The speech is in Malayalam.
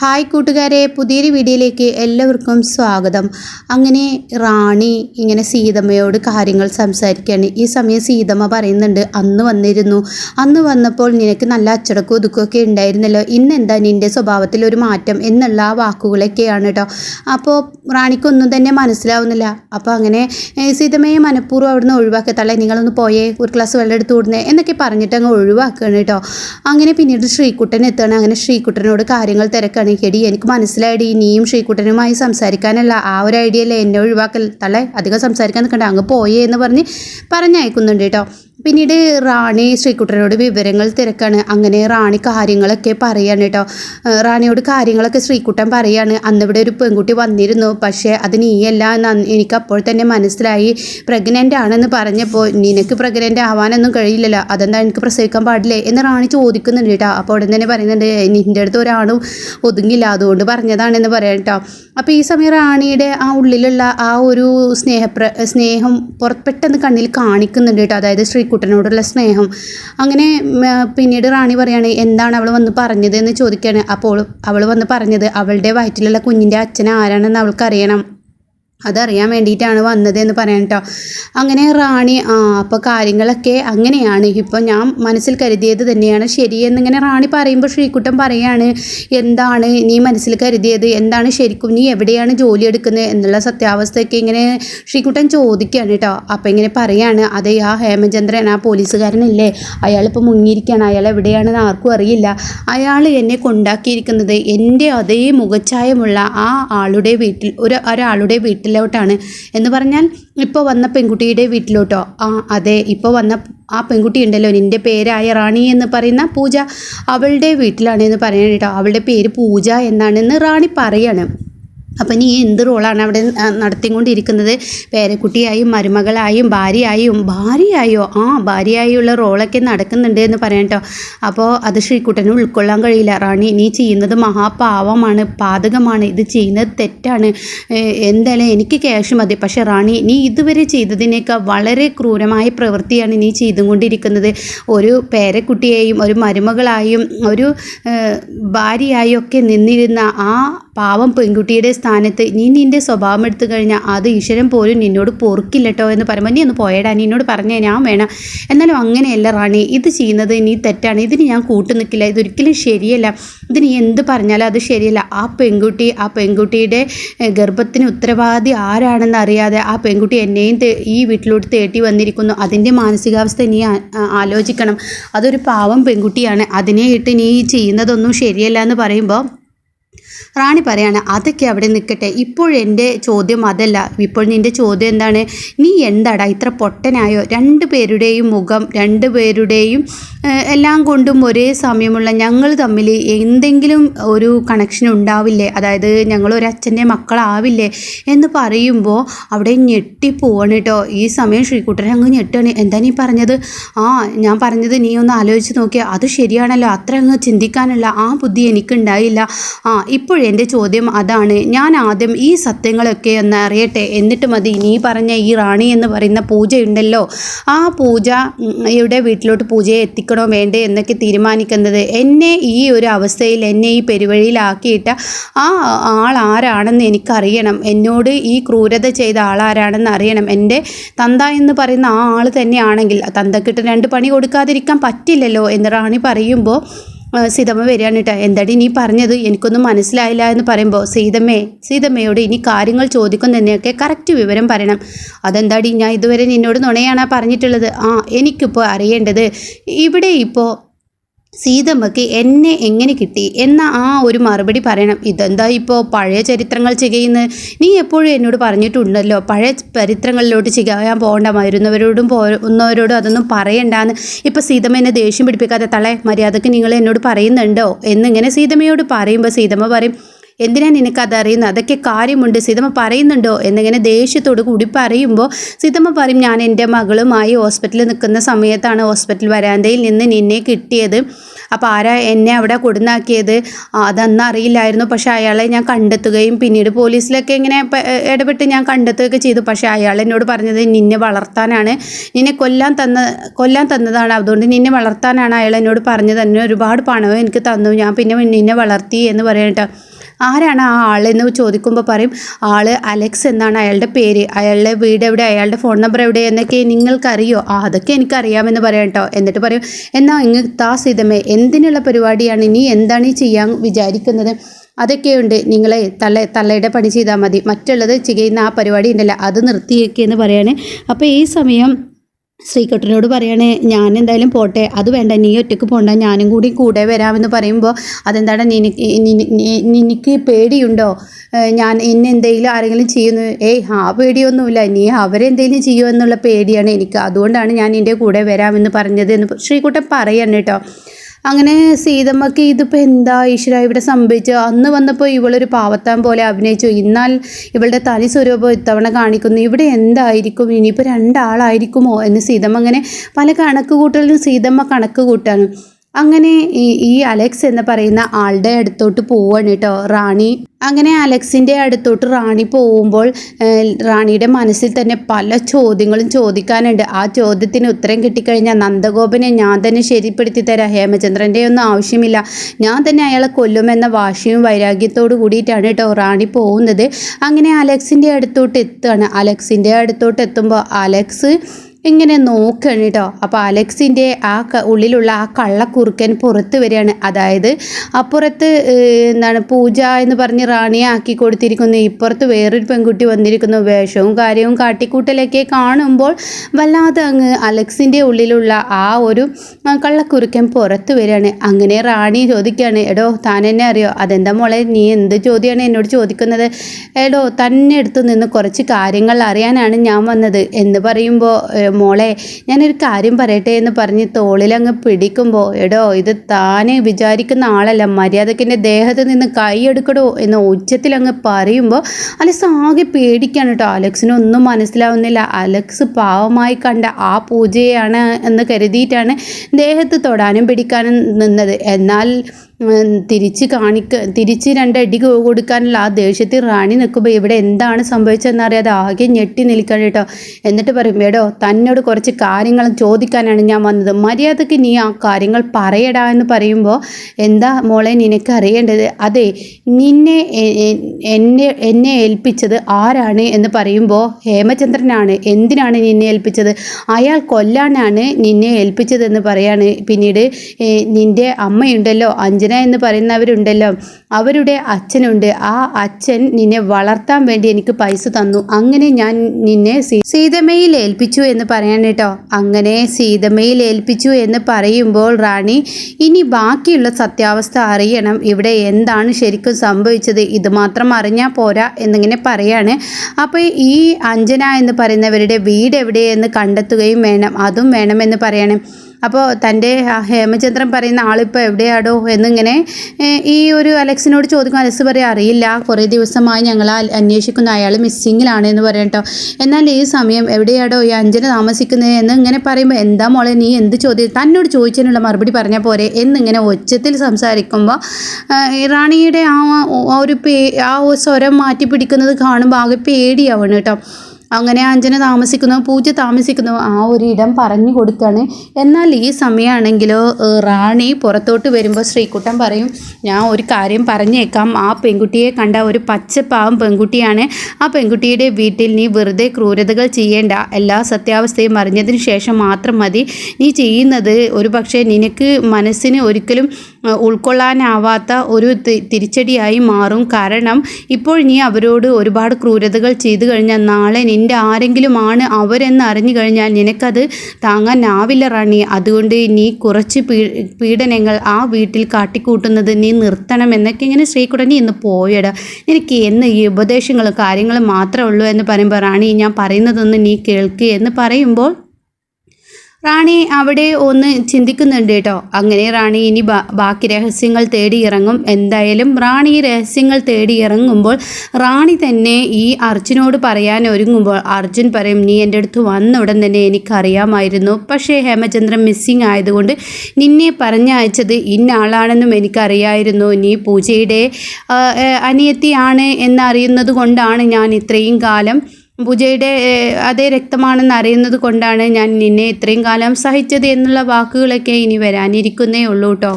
ഹായ് കൂട്ടുകാരെ പുതിയൊരു വീഡിയോയിലേക്ക് എല്ലാവർക്കും സ്വാഗതം. അങ്ങനെ റാണി ഇങ്ങനെ സീതമ്മയോട് കാര്യങ്ങൾ സംസാരിക്കുകയാണ്. ഈ സമയം സീതമ്മ പറയുന്നുണ്ട് അന്ന് വന്നിരുന്നു. അന്ന് വന്നപ്പോൾ നിനക്ക് നല്ല അച്ചടക്കവും ഒതുക്കമൊക്കെ ഉണ്ടായിരുന്നല്ലോ. ഇന്നെന്താ നിന്റെ സ്വഭാവത്തിൽ ഒരു മാറ്റം? എന്നുള്ള ആ വാക്കുകളൊക്കെയാണ് കേട്ടോ അപ്പോൾ റാണിക്കൊന്നും തന്നെ മനസ്സിലാവുന്നില്ല. അപ്പോൾ അങ്ങനെ സീതമ്മയെ മനഃപൂർവം അവിടുന്ന് ഒഴിവാക്കി തള്ളേ നിങ്ങളൊന്ന് പോയേ ഒരു ക്ലാസ് വെള്ളം എടുത്ത് വിടുന്നേ എന്നൊക്കെ പറഞ്ഞിട്ട് അങ്ങ് ഒഴിവാക്കുകയാണ് കേട്ടോ അങ്ങനെ പിന്നീട് ശ്രീകുട്ടൻ എത്തുകയാണ്. അങ്ങനെ ശ്രീകുട്ടനോട് കാര്യങ്ങൾ തിരക്കാണ്. എടി എനിക്ക് മനസ്സിലായടി. നീയും ശ്രീകുട്ടനുമായി സംസാരിക്കാനല്ല. ആ ഒരു ഐഡിയ അല്ലേ എന്നെ ഒഴിവാക്കൽ? തള്ളേ അധികം സംസാരിക്കാൻ നിൽക്കണ്ട. അങ്ങ് പോയേ എന്ന് പറഞ്ഞ് പറഞ്ഞയക്കുന്നുണ്ട് കേട്ടോ. പിന്നീട് റാണി ശ്രീകുട്ടനോട് വിവരങ്ങൾ തിരക്കാണ്. അങ്ങനെ റാണി കാര്യങ്ങളൊക്കെ പറയാണ് കേട്ടോ. റാണിയോട് കാര്യങ്ങളൊക്കെ ശ്രീകുട്ടൻ പറയാണ്. അന്ന് ഇവിടെ ഒരു പെൺകുട്ടി വന്നിരുന്നു. പക്ഷേ അത് നീയല്ല എനിക്ക് അപ്പോൾ തന്നെ മനസ്സിലായി. പ്രഗ്നന്റ് ആണെന്ന് പറഞ്ഞപ്പോൾ നിനക്ക് പ്രഗ്നന്റ് ആവാനൊന്നും കഴിയില്ലല്ലോ. അതെന്താ എനിക്ക് പ്രസവിക്കാൻ പാടില്ലേ? എന്ന് റാണി ചോദിക്കുന്നുണ്ട് കേട്ടോ. അപ്പോൾ ഉടൻ തന്നെ പറയുന്നുണ്ട് നിന്റെ അടുത്ത് ഒരാളും ഒതുങ്ങില്ല അതുകൊണ്ട് പറഞ്ഞതാണെന്ന് പറയാം കേട്ടോ. അപ്പോൾ ഈ സമയം റാണിയുടെ ആ ഉള്ളിലുള്ള ആ ഒരു സ്നേഹപ്ര സ്നേഹം പുറപ്പെട്ടെന്ന് കണ്ണിൽ കാണിക്കുന്നുണ്ട് കേട്ടോ. അതായത് ശ്രീകുട്ടനോടുള്ള സ്നേഹം. അങ്ങനെ പിന്നീട് റാണി പറയാണ് എന്താണ് അവൾ വന്ന് പറഞ്ഞത് എന്ന് ചോദിക്കുകയാണ് അപ്പോൾ അവൾ വന്ന് പറഞ്ഞത് അവളുടെ വയറ്റിലുള്ള കുഞ്ഞിന്റെ അച്ഛൻ ആരാണെന്ന് അവൾക്ക് അറിയണം അതറിയാൻ വേണ്ടിയിട്ടാണ് വന്നത് എന്ന് പറയാൻ കേട്ടോ അങ്ങനെ റാണി ആ അപ്പോൾ കാര്യങ്ങളൊക്കെ അങ്ങനെയാണ്. ഇപ്പോൾ ഞാൻ മനസ്സിൽ കരുതിയത് തന്നെയാണ്. ശരിയെന്നിങ്ങനെ റാണി പറയുമ്പോൾ ശ്രീകുട്ടൻ പറയാണ് എന്താണ് നീ മനസ്സിൽ കരുതിയത്? എന്താണ് ശരിക്കും നീ എവിടെയാണ് ജോലി എടുക്കുന്നത് എന്നുള്ള സത്യാവസ്ഥയൊക്കെ ഇങ്ങനെ ശ്രീകുട്ടൻ ചോദിക്കുകയാണ് കേട്ടോ അപ്പോൾ ഇങ്ങനെ പറയാണ് അതെ ആ ഹേമചന്ദ്രൻ ആ പോലീസുകാരനല്ലേ? അയാളിപ്പോൾ മുങ്ങിയിരിക്കുകയാണ് അയാൾ എവിടെയാണെന്ന് ആർക്കും അറിയില്ല. അയാൾ എന്നെ കൊണ്ടാക്കിയിരിക്കുന്നത് എന്റെ അതേ മുഖച്ഛായമുള്ള ആ ആളുടെ വീട്ടിൽ ഒരു ഒരാളുടെ വീട്ടിലോട്ടാണ്. എന്ന് പറഞ്ഞാൽ ഇപ്പോൾ വന്ന പെൺകുട്ടിയുടെ വീട്ടിലോട്ടോ? ആ അതെ. ഇപ്പോൾ വന്ന ആ പെൺകുട്ടി ഉണ്ടല്ലോ നിന്റെ പേരായ റാണി എന്ന് പറയുന്ന പൂജ അവളുടെ വീട്ടിലാണ് എന്ന് പറയാൻ കേട്ടോ. അവളുടെ പേര് പൂജ എന്നാണെന്ന് റാണി പറയാണ്. അപ്പം നീ എന്ത് റോളാണ് അവിടെ നടത്തിക്കൊണ്ടിരിക്കുന്നത്? പേരക്കുട്ടിയായും മരുമകളായും ഭാര്യയായും ഭാര്യയായോ? ആ ഭാര്യയായുള്ള റോളൊക്കെ നടക്കുന്നുണ്ട് എന്ന് പറയാം കേട്ടോ. അപ്പോൾ അത് ശ്രീകുട്ടന് ഉൾക്കൊള്ളാൻ കഴിയില്ല. റാണി നീ ചെയ്യുന്നത് മഹാപാവമാണ് പാതകമാണ്. ഇത് ചെയ്യുന്നത് തെറ്റാണ്. എന്തായാലും എനിക്ക് ക്യാഷ് മതി. പക്ഷേ റാണി നീ ഇതുവരെ ചെയ്തതിനേക്കാൾ വളരെ ക്രൂരമായ പ്രവൃത്തിയാണ് നീ ചെയ്തുകൊണ്ടിരിക്കുന്നത്. ഒരു പേരക്കുട്ടിയെയും ഒരു മരുമകളായും ഒരു ഭാര്യയായും ഒക്കെ നിന്നിരുന്ന ആ പാവം പെൺകുട്ടിയുടെ സ്ഥാനത്ത് നീ നിന്റെ സ്വഭാവം എടുത്തു കഴിഞ്ഞാൽ അത് ഈശ്വരൻ പോലും നിന്നോട് പൊറുക്കില്ലട്ടോ എന്ന് പറയുമ്പോൾ നീ ഒന്ന് പോയടാ നീ എന്നോട് പറഞ്ഞേ ഞാൻ വേണം. എന്നാലും അങ്ങനെയല്ല റാണി ഇത് ചെയ്യുന്നത് നീ തെറ്റാണ്. ഇതിന് ഞാൻ കൂട്ടു നിൽക്കില്ല ഇതൊരിക്കലും ശരിയല്ല. ഇത് നീ എന്ത് പറഞ്ഞാലും അത് ശരിയല്ല. ആ പെൺകുട്ടി ആ പെൺകുട്ടിയുടെ ഗർഭത്തിന് ഉത്തരവാദി ആരാണെന്ന് അറിയാതെ ആ പെൺകുട്ടി എന്നെയും ഈ വീട്ടിലോട്ട് തേട്ടി വന്നിരിക്കുന്നു. അതിന്റെ മാനസികാവസ്ഥ നീ ആലോചിക്കണം. അതൊരു പാവം പെൺകുട്ടിയാണ്. അതിനെ ഇട്ട് നീ ചെയ്യുന്നതൊന്നും ശരിയല്ല എന്ന് പറയുമ്പോൾ റാണി പറയാണ് അതൊക്കെ അവിടെ നിൽക്കട്ടെ ഇപ്പോഴെന്റെ ചോദ്യം അതല്ല. ഇപ്പോൾ നിന്റെ ചോദ്യം എന്താണ്? നീ എന്താടാ ഇത്ര പൊട്ടനായോ? രണ്ട് പേരുടെയും മുഖം രണ്ട് പേരുടെയും എല്ലാം കൊണ്ടും ഒരേ സമയമുള്ള ഞങ്ങൾ തമ്മിൽ എന്തെങ്കിലും ഒരു കണക്ഷൻ ഉണ്ടാവില്ലേ? അതായത് ഞങ്ങൾ ഒരു അച്ഛന്റെ മക്കളാവില്ലേ? എന്ന് പറയുമ്പോൾ അവിടെ ഞെട്ടിപ്പോവാണ് കേട്ടോ. ഈ സമയം ശ്രീകുട്ടൻ അങ്ങ് ഞെട്ടാണ് എന്താ നീ പറഞ്ഞത്? ആ ഞാൻ പറഞ്ഞത് നീ ഒന്ന് ആലോചിച്ച് നോക്കിയാൽ അത് ശരിയാണല്ലോ. അത്ര അങ്ങ് ചിന്തിക്കാനുള്ള ആ ബുദ്ധി എനിക്കുണ്ടായില്ല. ആ ഇപ്പോഴെന്റെ ചോദ്യം അതാണ്. ഞാൻ ആദ്യം ഈ സത്യങ്ങളൊക്കെ ഒന്ന് അറിയട്ടെ. എന്നിട്ട് മതി നീ പറഞ്ഞ ഈ റാണി എന്ന് പറയുന്ന പൂജയുണ്ടല്ലോ. ആ പൂജ ഇവിടെ വീട്ടിലോട്ട് പൂജയെ എത്തിക്കണോ വേണ്ടേ എന്നൊക്കെ തീരുമാനിക്കുന്നത് എന്നെ ഈ ഒരു അവസ്ഥയിൽ എന്നെ ഈ പെരുവഴിയിലാക്കിയിട്ട ആ ആൾ ആരാണെന്ന് എനിക്കറിയണം. എന്നോട് ഈ ക്രൂരത ചെയ്ത ആളാരാണെന്ന് അറിയണം. എന്റെ തന്ത എന്ന് പറയുന്ന ആ ആൾ തന്നെയാണെങ്കിൽ തന്തക്കിട്ട് രണ്ട് പണി കൊടുക്കാതിരിക്കാൻ പറ്റില്ലല്ലോ എന്ന് റാണി പറയുമ്പോൾ സീതമ്മ വരികയാണ് കേട്ടോ. എന്താടി നീ പറഞ്ഞത്? എനിക്കൊന്നും മനസ്സിലായില്ല എന്ന് പറയുമ്പോൾ സീതമ്മേ സീതമ്മയോട് ഇനി കാര്യങ്ങൾ ചോദിക്കുന്നതിനൊക്കെ കറക്റ്റ് വിവരം പറയണം. അതെന്താടി? ഞാൻ ഇതുവരെ നിന്നോട് നുണയാണ് പറഞ്ഞിട്ടുള്ളത്? ആ എനിക്കിപ്പോൾ അറിയേണ്ടത് ഇവിടെ ഇപ്പോൾ സീതമ്മക്ക് എന്നെ എങ്ങനെ കിട്ടി എന്ന ആ ഒരു മറുപടി പറയണം. ഇതെന്താ ഇപ്പോൾ പഴയ ചരിത്രങ്ങൾ ചെയ്യുന്നത്? നീ എപ്പോഴും എന്നോട് പറഞ്ഞിട്ടുണ്ടല്ലോ പഴയ ചരിത്രങ്ങളിലോട്ട് ചെയ്യാൻ പോകണ്ട മരുന്നവരോടും പോകുന്നവരോടും അതൊന്നും പറയണ്ടാന്ന്. ഇപ്പോൾ സീതമ്മ എന്നെ ദേഷ്യം പിടിപ്പിക്കാതെ തളെ മര്യാദയ്ക്ക് നിങ്ങൾ എന്നോട് പറയുന്നുണ്ടോ? എന്നിങ്ങനെ സീതമ്മയോട് പറയുമ്പോൾ സീതമ്മ പറയും എന്തിനാ നിനക്കത് അറിയുന്നത് അതൊക്കെ കാര്യമുണ്ട്. സീതമ്മ പറയുന്നുണ്ടോ? എന്നിങ്ങനെ ദേഷ്യത്തോട് കൂടി പറയുമ്പോൾ സീതമ്മ പറയും ഞാൻ എന്റെ മകളുമായി ഹോസ്പിറ്റലിൽ നിൽക്കുന്ന സമയത്താണ് ഹോസ്പിറ്റൽ വരാന്തയിൽ നിന്ന് നിന്നെ കിട്ടിയത്. അപ്പോൾ ആരാ എന്നെ അവിടെ കൊടുന്നാക്കിയത്? അതന്ന് അറിയില്ലായിരുന്നു. പക്ഷേ അയാളെ ഞാൻ കണ്ടെത്തുകയും പിന്നീട് പോലീസിലൊക്കെ ഇങ്ങനെ ഇടപെട്ട് ഞാൻ കണ്ടെത്തുകയൊക്കെ ചെയ്തു. പക്ഷേ അയാൾ എന്നോട് പറഞ്ഞത് നിന്നെ വളർത്താനാണ്. നിന്നെ കൊല്ലാൻ തന്ന കൊല്ലാൻ തന്നതാണ്. അതുകൊണ്ട് നിന്നെ വളർത്താനാണ് അയാൾ എന്നോട് പറഞ്ഞത്. തന്നെ ഒരുപാട് പണവും എനിക്ക് തന്നു. ഞാൻ പിന്നെ നിന്നെ വളർത്തി എന്ന് പറയട്ടോ ആരാണ് ആ ആളെന്ന് ചോദിക്കുമ്പോൾ പറയും ആൾ അലക്സ് എന്നാണ് അയാളുടെ പേര്. അയാളുടെ വീട് എവിടെ? അയാളുടെ ഫോൺ നമ്പർ എവിടെ? എന്നൊക്കെ നിങ്ങൾക്കറിയോ? ആ അതൊക്കെ എനിക്കറിയാമെന്ന് പറയാം കേട്ടോ എന്നിട്ട് പറയും എന്നാൽ ഇങ്ങ് താ സീതമേ എന്തിനുള്ള പരിപാടിയാണ്? ഇനി എന്താണ് ഈ ചെയ്യാൻ വിചാരിക്കുന്നത്? അതൊക്കെയുണ്ട്. നിങ്ങളെ തള്ള തള്ളയുടെ പണി ചെയ്താൽ മതി. മറ്റുള്ളത് ചെയ്യുന്ന ആ പരിപാടി ഉണ്ടല്ലോ അത് നിർത്തിയേക്കെന്ന് പറയാണ്. അപ്പോൾ ഈ സമയം ശ്രീകുട്ടനോട് പറയണേ ഞാൻ എന്തായാലും പോട്ടെ അത് വേണ്ട നീ ഒറ്റയ്ക്ക് പോണ്ട ഞാനും കൂടി കൂടെ വരാമെന്ന് പറയുമ്പോൾ അതെന്താണ് നിനക്ക് നിനക്ക് പേടിയുണ്ടോ? ഞാൻ എന്നെ എന്തെങ്കിലും ആരെങ്കിലും ചെയ്യുന്നു ഏയ് ആ പേടിയൊന്നുമില്ല നീ അവരെന്തെങ്കിലും ചെയ്യുമോ എന്നുള്ള പേടിയാണ് എനിക്ക്. അതുകൊണ്ടാണ് ഞാൻ നിന്റെ കൂടെ വരാമെന്ന് പറഞ്ഞത് എന്ന് ശ്രീകുട്ടൻ പറയാണ് കേട്ടോ. അങ്ങനെ സീതമ്മക്ക് ഇതിപ്പോൾ എന്താ ഈശ്വര ഇവിടെ സംഭവിച്ചു? അന്ന് വന്നപ്പോൾ ഇവളൊരു പാവത്താൻ പോലെ അഭിനയിച്ചു. എന്നാൽ ഇവളുടെ തനി സ്വരൂപം ഇത്തവണ കാണിക്കുന്നു. ഇവിടെ എന്തായിരിക്കും? ഇനിയിപ്പോൾ രണ്ടാളായിരിക്കുമോ? എന്ന് സീതമ്മ അങ്ങനെ പല കണക്ക് കൂട്ടലിനും സീതമ്മ കണക്ക് കൂട്ടാണ്. അങ്ങനെ ഈ അലക്സ് എന്ന് പറയുന്ന ആളുടെ അടുത്തോട്ട് പോവാണ് കേട്ടോ റാണി. അങ്ങനെ അലക്സിന്റെ അടുത്തോട്ട് റാണി പോകുമ്പോൾ റാണിയുടെ മനസ്സിൽ തന്നെ പല ചോദ്യങ്ങളും ചോദിക്കാനുണ്ട്. ആ ചോദ്യത്തിന് ഉത്തരം കിട്ടിക്കഴിഞ്ഞാൽ നന്ദഗോപനെ ഞാൻ തന്നെ ശരിപ്പെടുത്തി തരാം. ഹേമചന്ദ്രന്റെ ഒന്നും ആവശ്യമില്ല. ഞാൻ തന്നെ അയാളെ കൊല്ലുമെന്ന വാശിയും വൈരാഗ്യത്തോട് കൂടിയിട്ടാണ് കേട്ടോ റാണി പോകുന്നത്. അങ്ങനെ അലക്സിന്റെ അടുത്തോട്ട് എത്തുകയാണ് അലക്സിന്റെ അടുത്തോട്ട് എത്തുമ്പോൾ അലക്സ് ഇങ്ങനെ നോക്കുകയാണ് കേട്ടോ അപ്പോൾ അലക്സിന്റെ ആ ഉള്ളിലുള്ള ആ കള്ളക്കുറുക്കൻ പുറത്ത് വരികയാണ്. അതായത് അപ്പുറത്ത് എന്താണ് പൂജ എന്ന് പറഞ്ഞ് റാണിയെ ആക്കി കൊടുത്തിരിക്കുന്നു. ഇപ്പുറത്ത് വേറൊരു പെൺകുട്ടി വന്നിരിക്കുന്നു. വേഷവും കാര്യവും കാട്ടിക്കൂട്ടലൊക്കെ കാണുമ്പോൾ വല്ലാതെ അങ്ങ് അലക്സിന്റെ ഉള്ളിലുള്ള ആ ഒരു കള്ളക്കുറുക്കൻ പുറത്ത് വരികയാണ്. അങ്ങനെ റാണി ചോദിക്കുകയാണ് എടോ താൻ എന്നെ അറിയോ? അതെന്താ മോളെ? നീ എന്ത് ചോദ്യമാണ് എന്നോട് ചോദിക്കുന്നത്? എടോ തന്നെ അടുത്ത് നിന്ന് കുറച്ച് കാര്യങ്ങൾ അറിയാനാണ് ഞാൻ വന്നത്. എന്ന് പറയുമ്പോൾ "ഏ, മോളെ ഞാനൊരു കാര്യം പറയട്ടെ എന്ന് പറഞ്ഞ് തോളിലങ്ങ് പിടിക്കുമ്പോൾ എടോ ഇത് താനെ വിചാരിക്കുന്ന ആളല്ല മര്യാദയ്ക്ക് എന്റെ ദേഹത്ത് നിന്ന് കൈയെടുക്കടോ എന്ന് ഉച്ചത്തിൽ അങ്ങ് പറയുമ്പോൾ അലക്സ് ആകെ പേടിക്കാണ് കേട്ടോ. അലക്സിനൊന്നും മനസ്സിലാവുന്നില്ല. അലക്സ് പാവമായി കണ്ട ആ പൂജയാണ് എന്ന് കരുതിയിട്ടാണ് ദേഹത്ത് തൊടാനും പിടിക്കാനും നിന്നത്. എന്നാൽ തിരിച്ച് കാണിക്ക തിരിച്ച് രണ്ടടി കൊടുക്കാനുള്ള ആ ദേഷ്യത്തിൽ റാണി നിൽക്കുമ്പോൾ ഇവിടെ എന്താണ് സംഭവിച്ചതെന്നറിയാതെ ആകെ ഞെട്ടി നിൽക്കണം കേട്ടോ. എന്നിട്ട് പറയും എടോ തന്നോട് കുറച്ച് കാര്യങ്ങൾ ചോദിക്കാനാണ് ഞാൻ വന്നത്. മര്യാദയ്ക്ക് നീ ആ കാര്യങ്ങൾ പറയടാ എന്ന് പറയുമ്പോൾ എന്താ മോളെ നിനക്ക് അറിയേണ്ടത്? അതെ നിന്നെ എന്നെ എന്നെ ഏൽപ്പിച്ചത് ആരാണ് എന്ന് പറയുമ്പോൾ ഹേമചന്ദ്രനാണ്. എന്തിനാണ് നിന്നെ ഏൽപ്പിച്ചത്? അയാൾ കൊല്ലാനാണ് നിന്നെ ഏൽപ്പിച്ചതെന്ന് പറയാണ്. പിന്നീട് നിന്റെ അമ്മയുണ്ടല്ലോ അമ്മയുണ്ടല്ലോ അഞ്ജന എന്ന് പറയുന്നവരുണ്ടല്ലോ. അവരുടെ അച്ഛനുണ്ട്. ആ അച്ഛൻ നിന്നെ വളർത്താൻ വേണ്ടി എനിക്ക് പൈസ തന്നു. അങ്ങനെ ഞാൻ നിന്നെ സീതമ്മയിൽ ഏൽപ്പിച്ചു എന്ന് പറയാൻ കേട്ടോ. അങ്ങനെ സീതമ്മയിൽ ഏൽപ്പിച്ചു എന്ന് പറയുമ്പോൾ റാണി ഇനി ബാക്കിയുള്ള സത്യാവസ്ഥ അറിയണം. ഇവിടെ എന്താണ് ശരിക്കും സംഭവിച്ചത്? ഇത് മാത്രം അറിഞ്ഞാൽ പോരാ എന്നിങ്ങനെ പറയാണ്. അപ്പോൾ ഈ അഞ്ജന എന്ന് പറയുന്നവരുടെ വീട് എവിടെയെന്ന് കണ്ടെത്തുകയും വേണം. അതും വേണമെന്ന് പറയണം. അപ്പോൾ തന്റെ ഹേമചന്ദ്രൻ പറയുന്ന ആളിപ്പോൾ എവിടെയാടോ എന്നിങ്ങനെ ഈ ഒരു അലക്സിനോട് ചോദിക്കും അലക്സ് പറയാം അറിയില്ല കുറേ ദിവസമായി ഞങ്ങൾ അന്വേഷിക്കുന്ന അയാൾ മിസ്സിങ്ങിലാണ് എന്ന് പറയാം കേട്ടോ. എന്നാൽ ഈ സമയം എവിടെയാടോ ഈ അഞ്ജന താമസിക്കുന്നത് എന്ന് ഇങ്ങനെ പറയുമ്പോൾ എന്താ മോളെ നീ എന്ത് ചോദ്യം തന്നോട് ചോദിച്ചതിനുള്ള മറുപടി പറഞ്ഞാൽ പോരെ എന്നിങ്ങനെ ഒച്ചത്തിൽ സംസാരിക്കുമ്പോൾ റാണിയുടെ ആ ഒരു പേ ആ സ്വരം മാറ്റി പിടിക്കുന്നത് കാണുമ്പോൾ ആകെ പേടിയാവണം കേട്ടോ. അങ്ങനെ അഞ്ജന താമസിക്കുന്നു പൂജ താമസിക്കുന്നു. ആ ഒരു ഇടം പറഞ്ഞു കൊടുക്കുകയാണ് എന്നാൽ ഈ സമയമാണെങ്കിലോ റാണി പുറത്തോട്ട് വരുമ്പോൾ ശ്രീകുട്ടൻ പറയും ഞാൻ ഒരു കാര്യം പറഞ്ഞേക്കാം. ആ പെൺകുട്ടിയെ കണ്ട ഒരു പച്ചപ്പാവം പെൺകുട്ടിയാണ്. ആ പെൺകുട്ടിയുടെ വീട്ടിൽ നീ വെറുതെ ക്രൂരതകൾ ചെയ്യേണ്ട. എല്ലാ സത്യാവസ്ഥയും അറിഞ്ഞതിന് ശേഷം മാത്രം മതി. നീ ചെയ്യുന്നത് ഒരു പക്ഷേ നിനക്ക് മനസ്സിന് ഒരിക്കലും ഉൾക്കൊള്ളാനാവാത്ത ഒരു തിരിച്ചടിയായി മാറും. കാരണം ഇപ്പോൾ നീ അവരോട് ഒരുപാട് ക്രൂരതകൾ ചെയ്തു കഴിഞ്ഞാൽ നാളെ നിന്റെ ആരെങ്കിലുമാണ് അവരെന്ന് അറിഞ്ഞു കഴിഞ്ഞാൽ നിനക്കത് താങ്ങാനാവില്ല റാണി. അതുകൊണ്ട് നീ കുറച്ച് പീഡനങ്ങൾ ആ വീട്ടിൽ കാട്ടിക്കൂട്ടുന്നത് നീ നിർത്തണം എന്നൊക്കെ ഇങ്ങനെ ശ്രീകുടനി ഇന്ന് പോയട. നിനക്ക് എന്ന് ഈ ഉപദേശങ്ങളും കാര്യങ്ങളും മാത്രമേ ഉള്ളൂ എന്ന് പറയുമ്പോൾ റാണി ഞാൻ പറയുന്നതൊന്ന് നീ കേൾക്ക് എന്ന് പറയുമ്പോൾ റാണി അവിടെ ഒന്ന് ചിന്തിക്കുന്നുണ്ട് കേട്ടോ. അങ്ങനെ റാണി ഇനി ബാക്കി രഹസ്യങ്ങൾ തേടി ഇറങ്ങും എന്തായാലും റാണി ഈ രഹസ്യങ്ങൾ തേടി ഇറങ്ങുമ്പോൾ റാണി തന്നെ ഈ അർജുനോട് പറയാൻ ഒരുങ്ങുമ്പോൾ അർജുൻ പറയും നീ എന്റെ അടുത്ത് വന്ന ഉടൻ തന്നെ എനിക്കറിയാമായിരുന്നു. പക്ഷേ ഹേമചന്ദ്രൻ മിസ്സിങ് ആയതുകൊണ്ട് നിന്നെ പറഞ്ഞയച്ചത് ഇന്ന ആളാണെന്നും എനിക്കറിയായിരുന്നു. നീ പൂജയുടെ അനിയത്തിയാണ് എന്നറിയുന്നത് കൊണ്ടാണ് ഞാൻ ഇത്രയും കാലം പൂജയുടെ അതേ രക്തമാണെന്ന് അറിയുന്നത് കൊണ്ടാണ് ഞാൻ നിന്നെ ഇത്രയും കാലം സഹിച്ചത് എന്നുള്ള വാക്കുകളൊക്കെ ഇനി വരാനിരിക്കുന്നേ ഉള്ളൂ കേട്ടോ